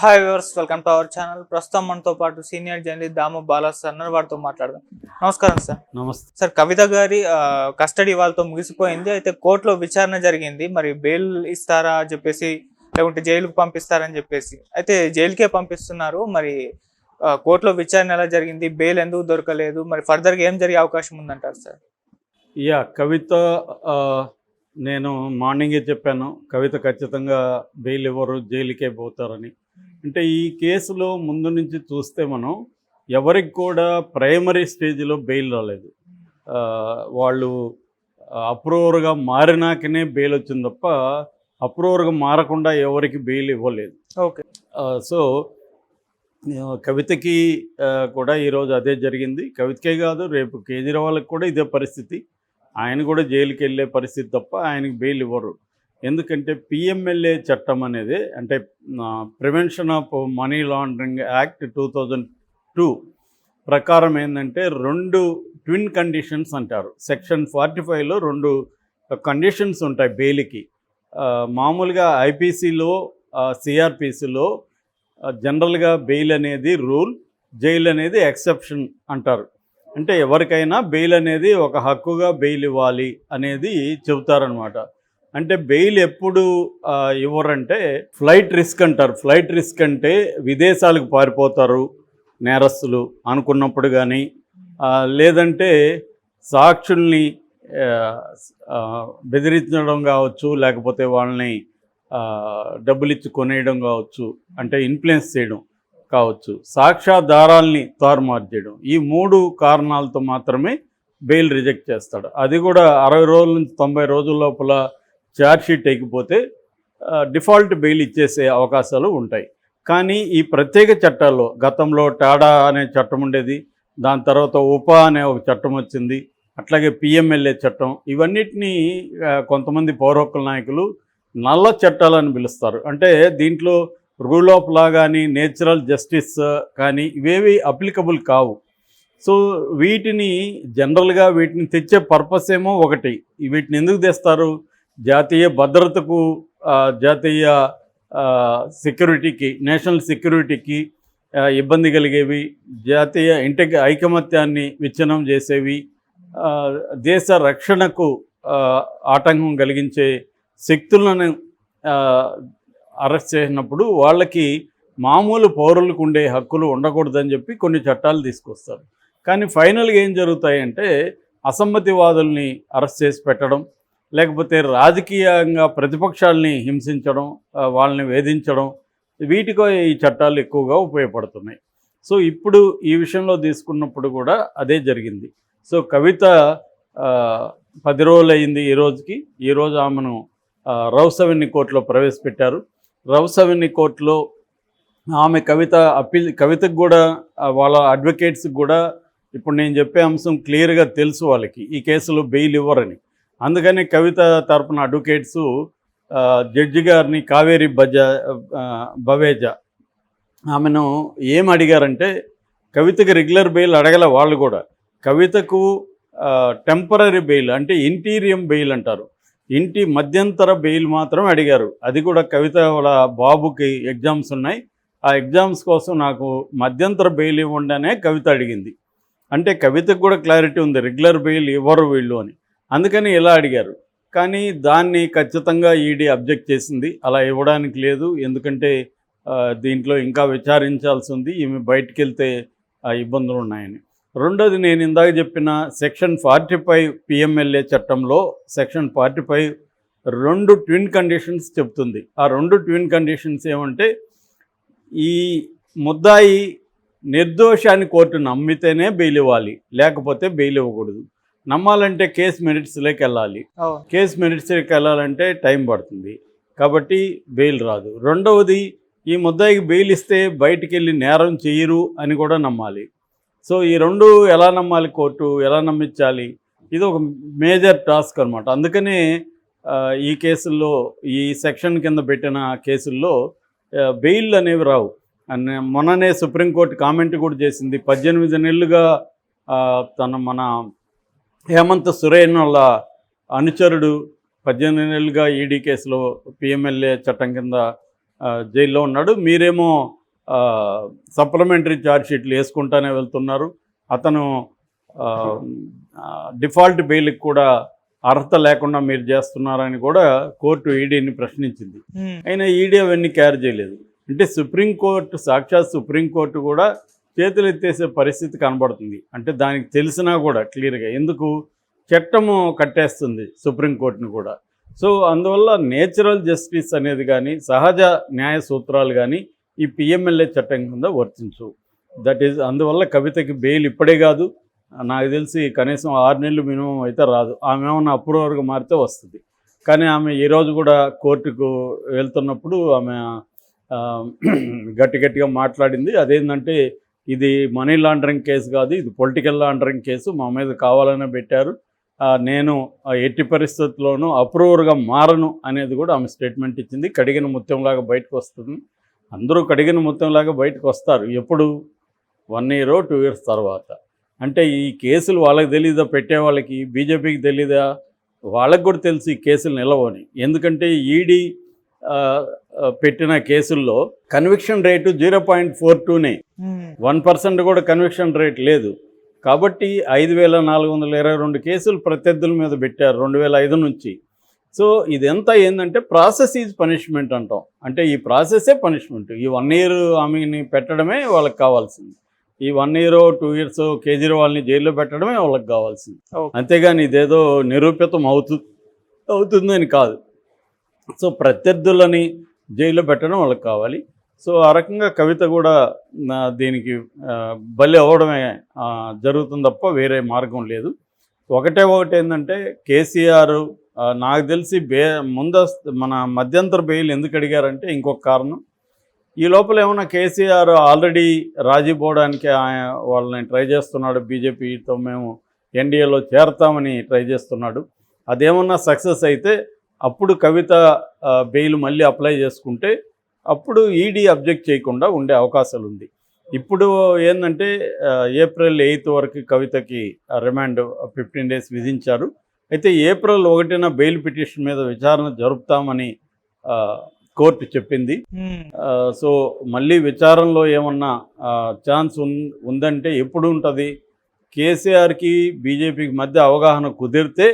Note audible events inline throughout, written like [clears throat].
Hi viewers welcome to our channel ప్రస్తుతం మనతో పాటు senior journalist Damu Bala sir అన్నారు వారితో మాట్లాడదాం. నమస్కారం సార్. నమస్తే. సార్ కవిత గారి కస్టడీ వాళ్ళతో ముగిసిపోయింది. అయితే కోర్టులో విచారణ జరిగింది. మరి బెయిల్ ఇస్తారా అని చెప్పేసి లేకుంటే జైలుకు పంపిస్తారని చెప్పేసి. అయితే జైలుకే పంపిస్తున్నారు. మరి కోర్టులో విచారణ ఎలా జరిగింది? బెయిల్ ఎందుకు దొరకలేదు? మరి ఫర్దర్గా ఏం జరిగే అవకాశం ఉందంటారు సార్? యా కవిత నేను మార్నింగే చెప్పాను. కవిత ఖచ్చితంగా బెయిల్ ఇవ్వరు జైలుకే పోతారని. అంటే ఈ కేసులో ముందు నుంచి చూస్తే మనం ఎవరికి కూడా ప్రైమరీ స్టేజ్లో బెయిల్ రాలేదు. వాళ్ళు అప్రూవర్గా మారినాకనే బెయిల్ వచ్చింది తప్ప అప్రూవర్గా మారకుండా ఎవరికి బెయిల్ ఇవ్వలేదు. ఓకే. సో కవితకి కూడా ఈరోజు అదే జరిగింది. కవితకే కాదు రేపు కేజ్రీవాల్కి కూడా ఇదే పరిస్థితి. ఆయన కూడా జైలుకి వెళ్ళే పరిస్థితి తప్ప ఆయనకి బెయిల్ ఇవ్వరు. ఎందుకంటే పిఎంఎల్ఏ చట్టం అనేది అంటే prevention of money laundering act two thousand two ప్రకారం ఏంటంటే రెండు ట్విన్ కండిషన్స్ అంటారు. సెక్షన్ ఫార్టీ ఫైవ్లో రెండు కండిషన్స్ ఉంటాయి బెయిల్కి. మామూలుగా ఐపీసీలో సిఆర్పిసిలో జనరల్గా బెయిల్ అనేది రూల్ జైలు అనేది ఎక్సెప్షన్ అంటారు. అంటే ఎవరికైనా బెయిల్ అనేది ఒక హక్కుగా బెయిల్ ఇవ్వాలి అనేది చెబుతారనమాట అంటే బెయిల్ ఎప్పుడు ఇవ్వరంటే ఫ్లైట్ రిస్క్ అంటారు. ఫ్లైట్ రిస్క్ అంటే విదేశాలకు పారిపోతారు నేరస్తులు అనుకున్నప్పుడు కానీ లేదంటే సాక్షుల్ని బెదిరించడం కావచ్చు లేకపోతే వాళ్ళని డబ్బులు ఇచ్చి కొనేయడం కావచ్చు అంటే ఇన్ఫ్లుయెన్స్ చేయడం కావచ్చు సాక్ష్యాధారాల్ని తారుమారు చేయడం. ఈ మూడు కారణాలతో మాత్రమే బెయిల్ రిజెక్ట్ చేస్తాడు. అది కూడా అరవై రోజుల నుంచి తొంభై రోజుల లోపల ఛార్జ్షీట్ అయిపోతే డిఫాల్ట్ బెయిల్ ఇచ్చేసే అవకాశాలు ఉంటాయి. కానీ ఈ ప్రత్యేక చట్టాల్లో గతంలో టాడా అనే చట్టం ఉండేది దాని తర్వాత ఉపా అనే ఒక చట్టం వచ్చింది అట్లాగే పిఎంఎల్ఏ చట్టం ఇవన్నిటినీ కొంతమంది పౌర నాయకులు నల్ల చట్టాలని పిలుస్తారు. అంటే దీంట్లో రూల్ ఆఫ్ లా కానీ నేచురల్ జస్టిస్ కానీ ఇవేవి అప్లికబుల్ కావు. సో వీటిని జనరల్గా వీటిని తెచ్చే పర్పస్ ఏమో ఒకటి. వీటిని ఎందుకు తెస్తారు? జాతీయ భద్రతకు జాతీయ సెక్యూరిటీకి నేషనల్ సెక్యూరిటీకి ఇబ్బంది కలిగేవి జాతీయ ఇంటికి ఐకమత్యాన్ని విచ్ఛిన్నం చేసేవి దేశ రక్షణకు ఆటంకం కలిగించే శక్తులను అరెస్ట్ చేసినప్పుడు వాళ్ళకి మామూలు పౌరులకు ఉండే హక్కులు ఉండకూడదని చెప్పి కొన్ని చట్టాలు తీసుకొస్తారు. కానీ ఫైనల్గా ఏం జరుగుతాయంటే అసమ్మతివాదుల్ని అరెస్ట్ చేసి పెట్టడం లేకపోతే రాజకీయంగా ప్రతిపక్షాలని హింసించడం వాళ్ళని వేధించడం వీటికో ఈ చట్టాలు ఎక్కువగా ఉపయోగపడుతున్నాయి. సో ఇప్పుడు ఈ విషయంలో తీసుకున్నప్పుడు కూడా అదే జరిగింది. సో కవిత పది రోజులు అయింది ఈ రోజుకి. ఈరోజు ఆమెను రౌసవెన్ని కోర్టులో ప్రవేశపెట్టారు. రౌసవెన్ని కోర్టులో ఆమె కవిత అప్పీల్ కవితకు కూడా వాళ్ళ అడ్వకేట్స్కి కూడా ఇప్పుడు నేను చెప్పే అంశం క్లియర్గా తెలుసు వాళ్ళకి. ఈ కేసులో బెయిల్ ఇవ్వరని. అందుకని కవిత తరపున అడ్వకేట్స్ జడ్జి గారిని కావేరి బజ ఆ, బవేజా ఆమెను ఏం అడిగారంటే కవితకి రెగ్యులర్ బెయిల్ అడగల వాళ్ళు కూడా కవితకు టెంపరీ బెయిల్ అంటే ఇంటీరియం బెయిల్ అంటారు. ఇంటి మధ్యంతర బెయిల్ మాత్రం అడిగారు. అది కూడా కవిత వాళ్ళ బాబుకి ఎగ్జామ్స్ ఉన్నాయి. ఆ ఎగ్జామ్స్ కోసం నాకు మధ్యంతర బెయిల్ ఇవ్వండి అనే కవిత అడిగింది. అంటే కవితకు కూడా క్లారిటీ ఉంది రెగ్యులర్ బెయిల్ ఇవ్వరు వీళ్ళు అని. అందుకని ఇలా అడిగారు. కానీ దాన్ని ఖచ్చితంగా ఈడీ అబ్జెక్ట్ చేసింది. అలా ఇవ్వడానికి లేదు. ఎందుకంటే దీంట్లో ఇంకా విచారించాల్సి ఉంది. ఈమె బయటికి వెళ్తే ఆ, ఇబ్బందులు ఉన్నాయని. రెండోది నేను ఇందాక చెప్పిన సెక్షన్ ఫార్టీ ఫైవ్ పిఎంఎల్ఏ చట్టంలో సెక్షన్ ఫార్టీ ఫైవ్ రెండు ట్విన్ కండిషన్స్ చెప్తుంది. ఆ రెండు ట్విన్ కండిషన్స్ ఏమంటే ఈ ముద్దాయి నిర్దోషాన్ని కోర్టు నమ్మితేనే బెయిల్ ఇవ్వాలి. లేకపోతే బెయిల్ ఇవ్వకూడదు. నమ్మాలంటే కేసు మెరిట్స్లోకి వెళ్ళాలి. కేసు మెరిట్స్లోకి వెళ్ళాలంటే టైం పడుతుంది. కాబట్టి బెయిల్ రాదు. రెండవది ఈ ముద్దాయికి బెయిల్ ఇస్తే బయటికి వెళ్ళి నేరం చేయరు అని కూడా నమ్మాలి. సో ఈ రెండు ఎలా నమ్మాలి కోర్టు? ఎలా నమ్మించాలి? ఇది ఒక మేజర్ టాస్క్ అనమాట అందుకనే ఈ కేసుల్లో ఈ సెక్షన్ కింద పెట్టిన కేసుల్లో బెయిల్ అనేవి రావు. అన్న మొన్ననే సుప్రీంకోర్టు కామెంట్ కూడా చేసింది. పద్దెనిమిది నెలలుగా తన మన హేమంత్ సురేన్ వాళ్ళ అనుచరుడు పద్దెనిమిది నెలలుగా ఈడీ కేసులో పిఎంఎల్ఏ చట్టం కింద జైల్లో ఉన్నాడు. మీరేమో సప్లిమెంటరీ ఛార్జ్ షీట్లు వేసుకుంటానే వెళ్తున్నారు. అతను డిఫాల్ట్ బెయిల్కి కూడా అర్హత లేకుండా మీరు చేస్తున్నారని కూడా కోర్టు ఈడీని ప్రశ్నించింది. అయినా ఈడీ అవన్నీ క్యారీ చేయలేదు. అంటే సుప్రీంకోర్టు సాక్షాత్ సుప్రీంకోర్టు కూడా చేతులు ఎత్తేసే పరిస్థితి కనబడుతుంది. అంటే దానికి తెలిసినా కూడా క్లియర్గా ఎందుకు? చట్టము కట్టేస్తుంది సుప్రీంకోర్టుని కూడా. సో అందువల్ల నేచురల్ జస్టిస్ అనేది కానీ సహజ న్యాయ సూత్రాలు కానీ ఈ పిఎంఎల్ఏ చట్టం కింద వర్తించు. దట్ ఈజ్ అందువల్ల కవితకి బెయిల్ ఇప్పుడే కాదు. నాకు తెలిసి కనీసం ఆరు నెలలు మినిమం అయితే రాదు. ఆమె ఏమన్నా అప్రూవర్గా మారితే వస్తుంది. కానీ ఆమె ఈరోజు కూడా కోర్టుకు వెళ్తున్నప్పుడు ఆమె [clears throat] గట్టి గట్టిగా మాట్లాడింది. అదేంటంటే ఇది మనీ లాండరింగ్ కేసు కాదు ఇది పొలిటికల్ లాండరింగ్ కేసు మా మీద కావాలనే పెట్టారు. నేను ఎట్టి పరిస్థితుల్లోనూ అప్రూవర్గా మారను అనేది కూడా ఆమె స్టేట్మెంట్ ఇచ్చింది. కడిగిన ముత్యంలాగా బయటకు వస్తుంది. అందరూ కడిగిన ముత్యంలాగా బయటకు వస్తారు. ఎప్పుడు? వన్ ఇయర్ టూ ఇయర్స్ తర్వాత. అంటే ఈ కేసులు వాళ్ళకి తెలీదా? పెట్టే వాళ్ళకి? బీజేపీకి తెలీదా? వాళ్ళకి కూడా తెలుసు ఈ కేసులు నిలవని. ఎందుకంటే ఈడీ పెట్టిన కేసుల్లో conviction rate zero point four టూనే one percent కూడా కన్విక్షన్ రేట్ లేదు. కాబట్టి ఐదు వేల నాలుగు వందల ఇరవై రెండు కేసులు ప్రత్యర్థుల మీద పెట్టారు రెండు వేల ఐదు నుంచి. సో ఇదంతా ఏంటంటే ప్రాసెస్ ఈజ్ పనిష్మెంట్ అంటాం. అంటే ఈ ప్రాసెసే పనిష్మెంట్ ఈ వన్ ఇయర్ ఆమెని పెట్టడమే వాళ్ళకి కావాల్సింది. ఈ వన్ ఇయర్ టూ ఇయర్స్ కేజ్రీవాల్ని జైల్లో పెట్టడమే వాళ్ళకి కావాల్సింది. అంతేగాని ఇదేదో నిరూపితం అవుతు అవుతుందని కాదు. సో ప్రత్యర్థులని జైల్లో పెట్టడం వాళ్ళకి కావాలి. సో ఆ రకంగా కవిత కూడా దీనికి బలి అవ్వడమే జరుగుతుంది తప్ప వేరే మార్గం లేదు. ఒకటే ఒకటి ఏంటంటే కేసీఆర్ నాకు తెలిసి బే ముందస్తు మన మధ్యంతర బెయిల్ ఎందుకు అడిగారంటే ఇంకొక కారణం. ఈ లోపల ఏమైనా కేసీఆర్ ఆల్రెడీ రాజీ పోవడానికి ఆయన వాళ్ళని ట్రై చేస్తున్నాడు బీజేపీతో మేము ఎన్డీఏలో చేరతామని ట్రై చేస్తున్నాడు. అదేమన్నా సక్సెస్ అయితే అప్పుడు కవిత బెయిల్ మళ్ళీ అప్లై చేసుకుంటే అప్పుడు ఈడీ అబ్జెక్ట్ చేయకుండా ఉండే అవకాశాలు ఉంది ఇప్పుడు ఏంటంటే ఏప్రిల్ ఎయిత్ వరకు కవితకి రిమాండ్ ఫిఫ్టీన్ డేస్ విధించారు. అయితే ఏప్రిల్ ఒకటిన బెయిల్ పిటిషన్ మీద విచారణ జరుపుతామని కోర్టు చెప్పింది. సో మళ్ళీ విచారణలో ఏమన్నా ఛాన్స్ ఉందంటే ఎప్పుడు ఉంటుంది? కేసీఆర్కి బీజేపీకి మధ్య అవగాహన కుదిరితే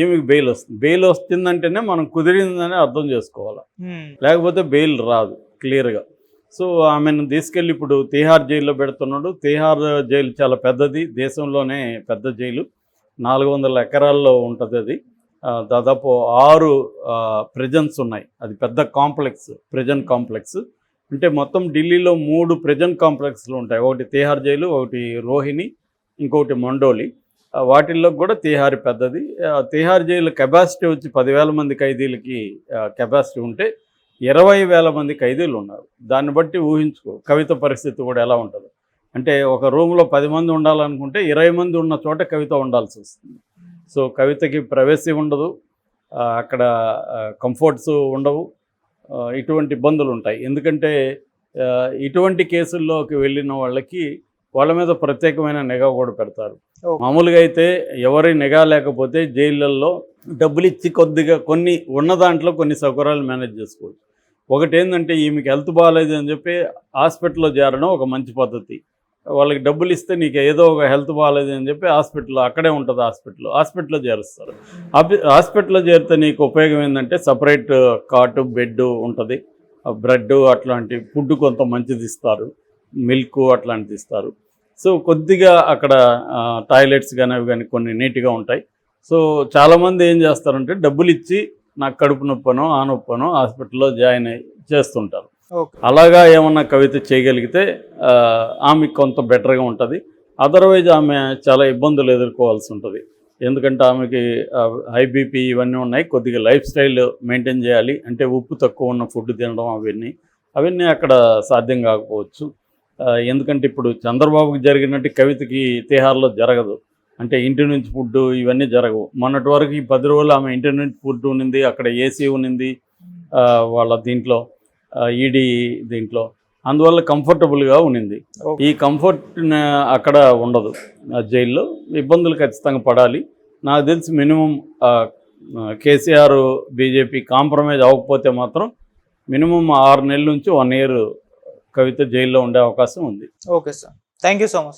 ఈమెకి బెయిల్ వస్తుంది. బెయిల్ వస్తుందంటేనే మనం కుదిరిందని అర్థం చేసుకోవాలి. లేకపోతే బెయిల్ రాదు క్లియర్గా. సో ఆమెను తీసుకెళ్ళి ఇప్పుడు తీహార్ జైల్లో పెడుతున్నాడు. తీహార్ జైలు చాలా పెద్దది. దేశంలోనే పెద్ద జైలు. నాలుగు వందల ఎకరాల్లో ఉంటుంది అది. దాదాపు ఆరు ప్రిజన్స్ ఉన్నాయి. అది పెద్ద కాంప్లెక్స్ ప్రిజన్ కాంప్లెక్స్. అంటే మొత్తం ఢిల్లీలో మూడు ప్రిజన్ కాంప్లెక్స్లు ఉంటాయి. ఒకటి తీహార్ జైలు ఒకటి రోహిణి ఇంకొకటి మండోలి. వాటిల్లో కూడా తీహార్ పెద్దది. తీహార్ జైలు కెపాసిటీ వచ్చి పదివేల మంది ఖైదీలకి కెపాసిటీ ఉంటే ఇరవై వేల మంది ఖైదీలు ఉన్నారు. దాన్ని బట్టి ఊహించుకో కవిత పరిస్థితి కూడా ఎలా ఉంటుంది? అంటే ఒక రూమ్లో పది మంది ఉండాలనుకుంటే ఇరవై మంది ఉన్న చోట కవిత ఉండాల్సి వస్తుంది. సో కవితకి ప్రవేశం ఉండదు. అక్కడ కంఫర్ట్స్ ఉండవు. ఇటువంటి ఇబ్బందులు ఉంటాయి. ఎందుకంటే ఇటువంటి కేసుల్లోకి వెళ్ళిన వాళ్ళకి వాళ్ళ మీద ప్రత్యేకమైన నిఘా కూడా పెడతారు. మామూలుగా అయితే ఎవరి నిఘా లేకపోతే జైళ్ళల్లో డబ్బులు ఇచ్చి కొద్దిగా కొన్ని ఉన్న దాంట్లో కొన్ని సౌకర్యాలు మేనేజ్ చేసుకోవచ్చు. ఒకటి ఏంటంటే ఈమెకి హెల్త్ బాగాలేదు అని చెప్పి హాస్పిటల్లో చేరడం ఒక మంచి పద్ధతి. వాళ్ళకి డబ్బులు ఇస్తే నీకు ఏదో ఒక హెల్త్ బాగాలేదు అని చెప్పి హాస్పిటల్లో అక్కడే ఉంటుంది హాస్పిటల్ హాస్పిటల్లో చేరుస్తారు. హాస్పిటల్లో చేరితే నీకు ఉపయోగం ఏంటంటే సపరేట్ కాటు బెడ్ ఉంటుంది. బ్రెడ్ అట్లాంటి ఫుడ్ కొంత మంచిది ఇస్తారు. మిల్క్ అట్లాంటిది ఇస్తారు. సో కొద్దిగా అక్కడ టాయిలెట్స్ కానీ అవి కానీ కొన్ని నీట్గా ఉంటాయి. సో చాలామంది ఏం చేస్తారంటే డబ్బులు ఇచ్చి నాకు కడుపు నొప్పనో ఆ నొప్పనో హాస్పిటల్లో జాయిన్ అయ్యి చేస్తుంటారు. అలాగా ఏమన్నా కవిత చేయగలిగితే ఆ, ఆమెకు కొంత బెటర్గా ఉంటుంది. అదర్వైజ్ ఆమె చాలా ఇబ్బందులు ఎదుర్కోవాల్సి ఉంటుంది. ఎందుకంటే ఆమెకి హై బీపీ ఇవన్నీ ఉన్నాయి. కొద్దిగా లైఫ్ స్టైల్ మెయింటైన్ చేయాలి. అంటే ఉప్పు తక్కువ ఉన్న ఫుడ్ తినడం అవన్నీ అవన్నీ అక్కడ సాధ్యం కాకపోవచ్చు. ఎందుకంటే ఇప్పుడు చంద్రబాబుకి జరిగినట్టు కవితకి తిహార్లో జరగదు. అంటే ఇంటి నుంచి ఫుడ్ ఇవన్నీ జరగవు. మొన్నటి వరకు ఈ పది రోజులు ఆమె ఇంటి నుంచి ఫుడ్ ఉన్నింది అక్కడ ఏసీ ఉన్నింది వాళ్ళ దీంట్లో ఈడీ దీంట్లో. అందువల్ల కంఫర్టబుల్గా ఉన్నింది. ఈ కంఫర్ట్ అక్కడ ఉండదు. జైల్లో ఇబ్బందులు ఖచ్చితంగా పడాలి. నాకు తెలిసి మినిమం కేసీఆర్ బీజేపీ కాంప్రమైజ్ అవ్వకపోతే మాత్రం మినిమం ఆరు నెలల నుంచి వన్ ఇయర్ కవిత జైల్లో ఉండే అవకాశం ఉంది. Okay sir. Thank you so much.